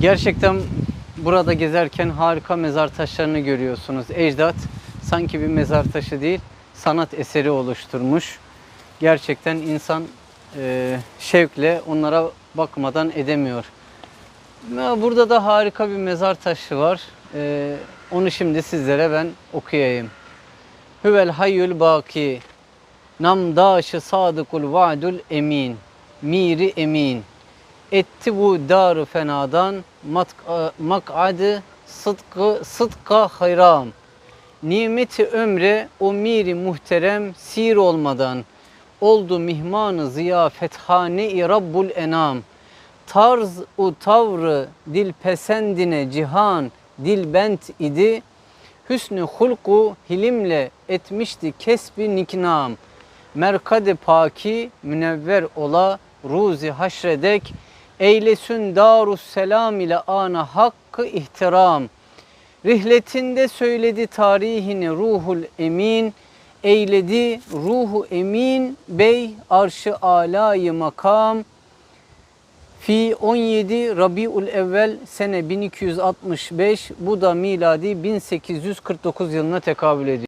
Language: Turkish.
Gerçekten burada gezerken harika mezar taşlarını görüyorsunuz. Ecdat sanki bir mezar taşı değil, sanat eseri oluşturmuş. Gerçekten insan e, şevkle onlara bakmadan edemiyor. Burada da harika bir mezar taşı var. E, onu şimdi sizlere ben okuyayım. Huvel hayyul baki namdaşı sadıkul vaadul emin miri emin etti bu darı fenadan matka- mak'adı sıdkı sıdka hayram. Nimeti ömre o miri muhterem sir olmadan oldu mihmanı ziyafethane-i Rabbul enam. Tarz u tavrı dil pesendine cihan dilbent idi. Hüsnü hulku hilimle etmişti kesbi niknam. Merkade paki münevver ola ruzi haşredek eylesün darus selam ile ana hakkı ihtiram. Rihletinde söyledi tarihini ruhul emin. Eyledi ruhu emin bey arşı alayı makam. Fi 17 Rabiul Evvel sene 1265 bu da miladi 1849 yılına tekabül ediyor.